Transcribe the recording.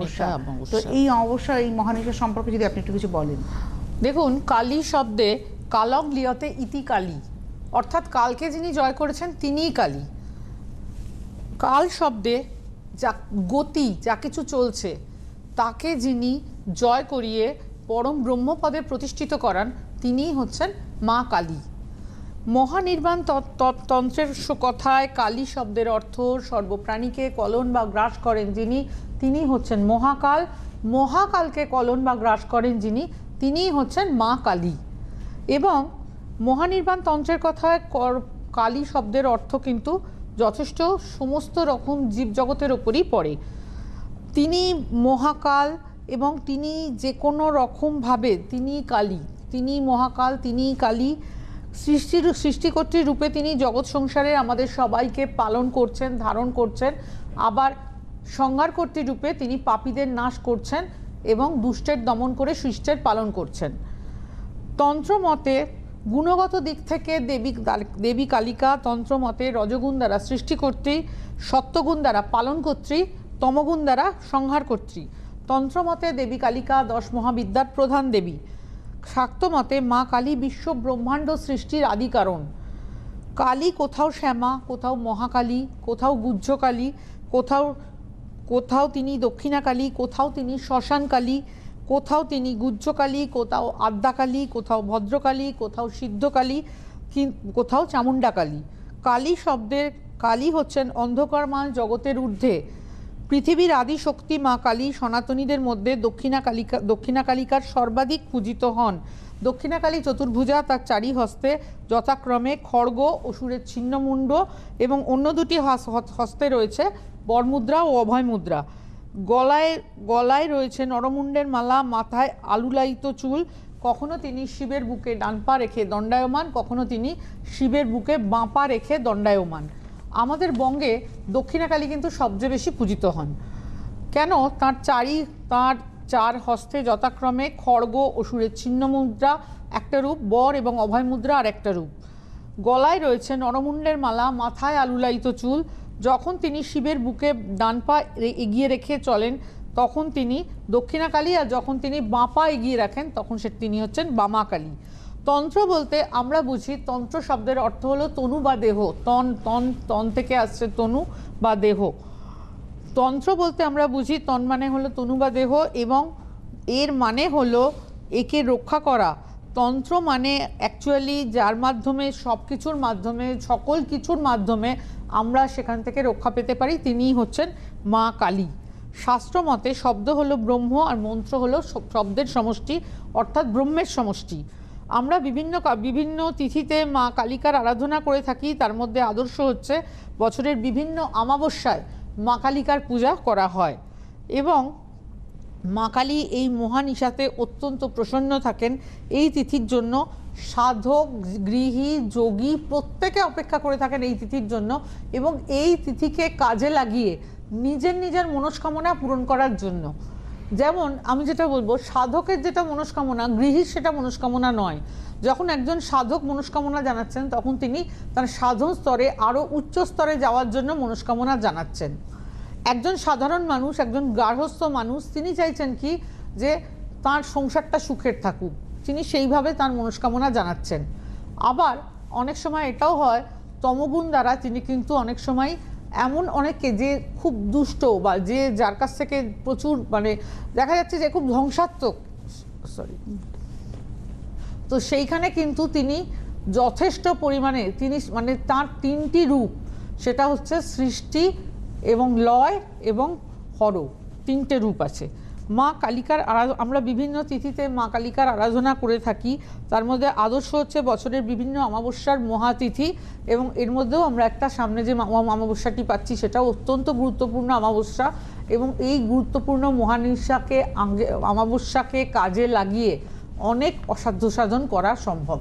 মহানিশা তো এই অমাবস্যা এই মহানিশা সম্পর্কে যদি আপনি একটু কিছু বলেন। দেখুন কালী শব্দে কালং লিয়তে ইতি কালী। অর্থাৎ কালকে যিনি জয় করেছেন তিনিই কালী। কাল শব্দে যা গতি যা কিছু চলছে তাকে যিনি জয় করিয়ে পরম ব্রহ্মপদে প্রতিষ্ঠিত করান তিনিই হচ্ছেন মা কালী। মহানির্বাণ তন্ত্রের কথায় কালী শব্দের অর্থ সর্বপ্রাণীকে কলন বা গ্রাস করেন যিনি তিনি হচ্ছেন মহাকাল। মহাকালকে কলন বা গ্রাস করেন যিনি, তিনিই হচ্ছেন মা কালী। এবং মহানির্বাণ তন্ত্রের কথায় কালী শব্দের অর্থ কিন্তু যথেষ্ট সমস্ত রকম জীবজগতের ওপরই পড়ে। তিনি মহাকাল এবং তিনি যে কোনো রকমভাবে তিনি কালী। তিনি মহাকাল তিনি কালী। সৃষ্টির সৃষ্টিকর্ত্রী রূপে তিনি জগৎ সংসারে আমাদের সবাইকে পালন করছেন, ধারণ করছেন। আবার সংহার সংহারকর্ত্রী রূপে তিনি পাপীদের নাশ করছেন এবং দুষ্টের দমন করে সৃষ্টের পালন করছেন। তন্ত্রমতে গুণগত দিক থেকে দেবী দেবী কালিকা, তন্ত্রমতে রজগুণ দ্বারা সৃষ্টিকর্ত্রী, সত্যগুণ দ্বারা পালনকর্ত্রী, তমগুণ দ্বারা সংহার সংহারকর্ত্রী। তন্ত্রমতে দেবী কালিকা, দশ মহাবিদ্যার প্রধান দেবী। শাক্তমতে মা কালী বিশ্ব ব্রহ্মাণ্ড সৃষ্টির আদি কারণ কালী কোথাও শ্যামা, কোথাও মহাকালী, কোথাও গুজ্জকালী কোথাও কোথাও তিনি দক্ষিণাকালী, কোথাও তিনি শ্মশানকালী, কোথাও তিনি গুজ্জকালী কোথাও আদ্যাকালী, কোথাও ভদ্রকালী, কোথাও সিদ্ধকালী কোথাও চামুণ্ডাকালী। কালী শব্দের, কালী হচ্ছেন অন্ধকারময় জগতের ঊর্ধ্বে। পৃথিবীর আদি শক্তি মা কালী সনাতনীদের মধ্যে দক্ষিণা কালিকা, দক্ষিণা কালিকার সর্বাধিক পূজিত হন। দক্ষিণাকালী চতুর্ভুজা তার চারি হস্তে যথাক্রমে খড়গ, অসুরের ছিন্নমুণ্ড এবং অন্য দুটি হস্তে রয়েছে বরমুদ্রা ও অভয় মুদ্রা গলায় গলায় রয়েছে নরমুণ্ডের মালা, মাথায় আলুলায়িত চুল। কখনো তিনি শিবের বুকে ডান পা রেখে দণ্ডায়মান, কখনো তিনি শিবের বুকে বাঁ পা রেখে দণ্ডায়মান। আমাদের বঙ্গে দক্ষিণাকালী কিন্তু সবচেয়ে বেশি পূজিত হন। কেন? তার চারি, তার চার হস্তে যথাক্রমে খড়গ, অসুরের ছিন্ন মুদ্রা একটা রূপ, বর এবং অভয় মুদ্রা আর একটা রূপ। গলায় রয়েছে নরমুণ্ডের মালা, মাথায় আলুলায়িত চুল। যখন তিনি শিবের বুকে ডান পা এগিয়ে রেখে চলেন, তখন তিনি দক্ষিণাকালী আর যখন তিনি বাঁ পা এগিয়ে রাখেন, তখন সে, তিনি হচ্ছেন বামাকালী। তন্ত্র বলতে আমরা বুঝি, তন্ত্র শব্দের অর্থ হলো তনু বা দেহ। তন তন তন থেকে আসছে তনু বা দেহ। তন্ত্র বলতে আমরা বুঝি, তন মানে হলো তনু বা দেহ এবং এর মানে হলো একে রক্ষা করা। তন্ত্র মানে অ্যাকচুয়ালি যার মাধ্যমে সব কিছুর মাধ্যমে, সকল কিছুর মাধ্যমে আমরা সেখান থেকে রক্ষা পেতে পারি, তিনিই হচ্ছেন মা কালী। শাস্ত্র মতে শব্দ হলো ব্রহ্ম আর মন্ত্র হলো শব্দের সমষ্টি, অর্থাৎ ব্রহ্মের সমষ্টি। আমরা বিভিন্ন বিভিন্ন তিথিতে মা কালিকার আরাধনা করে থাকি, তার মধ্যে আদর্শ হচ্ছে বছরের বিভিন্ন অমাবস্যায় মা কালিকার পূজা করা হয়। এবং মা কালী এই মহানিশাতে অত্যন্ত প্রসন্ন থাকেন। এই তিথির জন্য সাধক, গৃহী, যোগী প্রত্যেকে অপেক্ষা করে থাকেন এই তিথির জন্য এবং এই তিথিকে কাজে লাগিয়ে নিজের নিজের মনস্কামনা পূরণ করার জন্য। যেমন আমি যেটা বলব, সাধকের যেটা মনস্কামনা, গৃহীর সেটা মনস্কামনা নয়। যখন একজন সাধক মনস্কামনা জানাচ্ছেন, তখন তিনি তার সাধন স্তরে আরও উচ্চ স্তরে যাওয়ার জন্য মনস্কামনা জানাচ্ছেন। একজন সাধারণ মানুষ, একজন গার্হস্থ মানুষ, তিনি চাইছেন কি? যে তার সংসারটা সুখের থাকুক। তিনি সেইভাবে তার মনস্কামনা জানাচ্ছেন। আবার অনেক সময় এটাও হয়, তমগুণ দ্বারা তিনি কিন্তু অনেক সময় এমন অনেকে যে খুব দুষ্ট বা যে যার কাছ থেকে প্রচুর মানে দেখা যাচ্ছে যে খুব ধ্বংসাত্মক সরি তো সেইখানে কিন্তু তিনি যথেষ্ট পরিমাণে তিনি মানে তার তিনটি রূপ, সেটা হচ্ছে সৃষ্টি এবং লয় এবং হর তিনটে রূপ আছে। মা কালিকার আমরা বিভিন্ন তিথিতে মা কালিকার আরাধনা করে থাকি। তার মধ্যে আদর্শ হচ্ছে বছরের বিভিন্ন অমাবস্যার মহাতিথি এবং এর মধ্যেও আমরা একটা সামনে যে অমাবস্যাটি পাচ্ছি সেটাও অত্যন্ত গুরুত্বপূর্ণ অমাবস্যা এবং এই গুরুত্বপূর্ণ মহানিশাকে অমাবস্যাকে কাজে লাগিয়ে অনেক অসাধ্য সাধন করা সম্ভব।